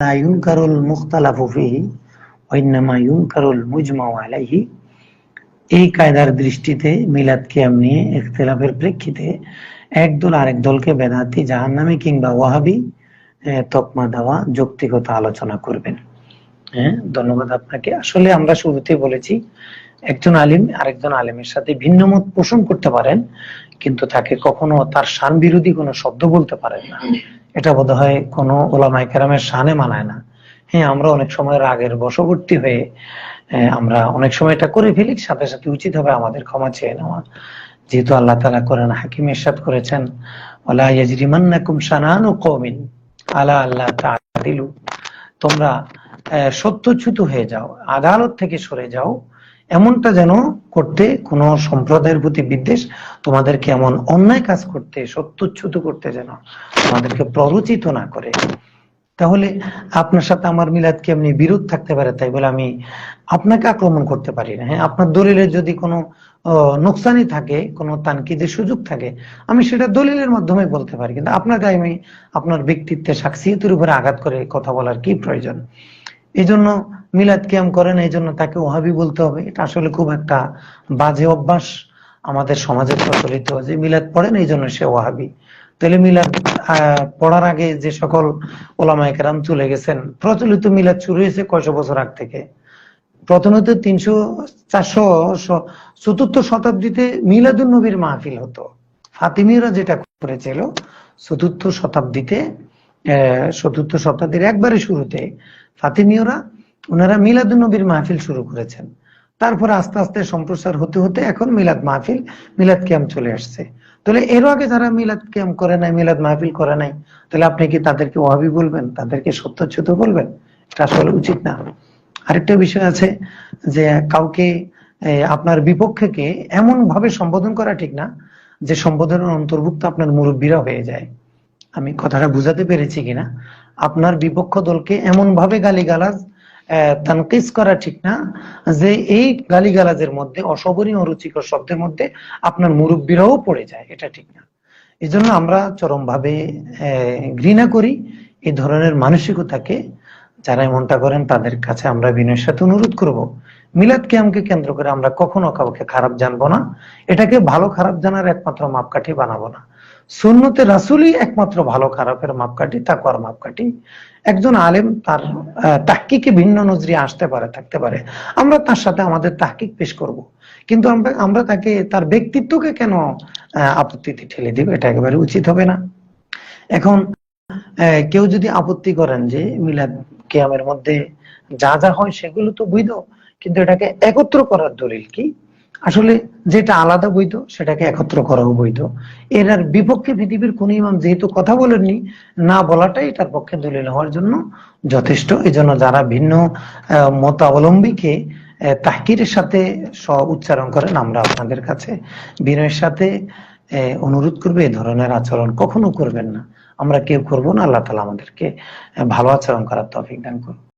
لا ينكر المختلف فيه وإنما ينكر المجمع عليه এই কায়দার দৃষ্টিতে মিলাদ কিয়াম নিয়ে ইখতিলাফের প্রেক্ষিতে একদল আরেক দলকে বেদাতি জাহান্নামী কিংবা ওয়াহাবি আহ, তকমা দেওয়া যৌক্তিগত আলোচনা করবেন হ্যাঁ ধন্যবাদ আপনাকে আসলে আমরা শুরুতে বলেছি একজন আলিম আরেকজন আলিমের সাথে ভিন্ন মত পোষণ করতে পারেন কিন্তু তাকে কখনো তার শান বিরোধী কোনো শব্দ বলতে পারেন না এটা বোধ হয় কোনো ওলামাই কেরামের শানে মানায় না। হ্যাঁ আমরা অনেক সময় রাগের বশবর্তী হয়ে আমরা অনেক সময় এটা করে ফেলি, সাথে সাথে উচিত হবে আমাদের ক্ষমা চেয়ে নেওয়া। যেহেতু আল্লাহ তালা করেন হাকিম ইরশাদ করেছেন ওলা ইয়াজরিমান্নাকুম শানানু আলা আল্লাহ তোমরা সত্যচ্যুত হয়ে যাও, আদালত থেকে সরে যাও এমনটা যেন করতে কোনো সম্প্রদায়ের প্রতি বিদ্বেষ তোমাদেরকে এমন অন্যায় কাজ করতে, সত্যচ্যুত করতে যেন তোমাদেরকে প্ররোচিত না করে। তাহলে আপনার সাথে আমার মিলাদ কি এমনি বিরোধ থাকতে পারে? তাই বলে আমি আপনাকে আক্রমণ করতে পারি না। হ্যাঁ আপনার দলিলের যদি কোনো নোকসানি থাকে, কোনো তানকিদের সুযোগ থাকে, আমি সেটা দলিলের মাধ্যমে বলতে পারি। কিন্তু আপনাকে আমি আপনার ব্যক্তিত্বের সাক্ষিয়তের উপরে আঘাত করে কথা বলার কি প্রয়োজন? এই জন্য মিলাদ কিয়াম করেন এই জন্য তাকে ওহাবি বলতে হবে। এটা আসলে খুব একটা বাজে অভ্যাস আমাদের সমাজে প্রচলিত যে মিলাদ পড়েন এই জন্য সে ওহাবি। তাহলে মিলাদ পড়ার আগে যে সকল ওলামায় কেরাম চলে গেছেন, প্রচলিত মিলাদ শুরু হয়েছে কয়শো বছর আগ থেকে। প্রথমে তো তিনশো, চারশো চতুর্থ শতাব্দীতে মিলাদুন নবীর মাহফিল হতো। ফাতিমিরা যেটা করেছিল, চতুর্থ শতাব্দীতে চতুর্থ শতাব্দীর একবারে শুরুতে ফাতিমীয়রা ওনারা মিলাদুন নবীর মাহফিল শুরু করেছেন। তারপরে আস্তে আস্তে সম্প্রসার হতে হতে এখন মিলাদ মাহফিল, মিলাদ ক্যাম্প চলে আসছে। তাহলে এর আগে যারা মিলাদ ক্যাম্প করে নাই, মিলাদ মাহফিল করে নাই, তাহলে আপনি কি তাদেরকে ওহাবি বলবেন? তাদেরকে সত্যচ্যুত বলবেন? এটা আসলে উচিত না। আরেকটা বিষয় আছে যে কাউকে আপনার বিপক্ষকে এমন ভাবে সম্বোধন করা ঠিক না, যে সম্বোধনের অন্তর্ভুক্ত আপনার মুরব্বীরা হয়ে যায়। আমি কথাটা বুঝাতে পেরেছি কিনা? আপনার বিপক্ষ দলকে এমন ভাবে গালিগালাজ তানকিস করা ঠিক না যে এই গালিগালাজের মধ্যে অশোভনীয় অরুচিকর শব্দের মধ্যে আপনার মুরব্বীরাও পড়ে যায়। এটা ঠিক না। এই জন্য আমরা চরম ভাবে ঘৃণা করি এই ধরনের মানসিকতাকে। যারা এমনটা করেন, তাদের কাছে আমরা বিনয়ের সাথে অনুরোধ করব। মিলাদ কিয়ামকে কেন্দ্র করে আমরা কখনো কাউকে খারাপ জানব না। এটাকে ভালো খারাপ জানার একমাত্র মাপকাঠি বানাবো না। সুন্নতে রাসুলই একমাত্র ভালো খারাপের মাপকাঠি, তাকওয়ার মাপকাঠি। একজন আলেম তার তাহকিকে ভিন্ন নজরে আসতে পারে, থাকতে পারে। আমরা তার সাথে আমাদের তাহকিক পেশ করব। কিন্তু আমরা আমরা তাকে, তার ব্যক্তিত্বকে কেন আপত্তিতে ঠেলে দিব? এটা একেবারে উচিত হবে না। এখন কেউ যদি আপত্তি করেন যে মিলাদ কেয়ামের মধ্যে যা যা হয় সেগুলো তো বৈধ, কিন্তু এটাকে একত্র করার দলিল কি? আসলে যেটা আলাদা বৈধ, সেটাকে একত্র করাও বৈধ। এর আর বিপক্ষে পৃথিবীর কোন ইমাম যেহেতু কথা বলেননি, না বলাটাই তার পক্ষে দলিল হওয়ার জন্য যথেষ্ট। এই জন্য যারা ভিন্ন মতাবলম্বীকে তাহকিরের সাথে স্ব উচ্চারণ করেন, আমরা আপনাদের কাছে বিনয়ের সাথে অনুরোধ করবে এই ধরনের আচরণ কখনো করবেন না। আমরা কেউ করব না, আল্লাহ তালা আমাদেরকে ভালো আচরণ করার তফিক দান করুন।